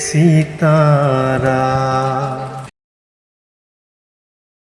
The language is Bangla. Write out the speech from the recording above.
सितारा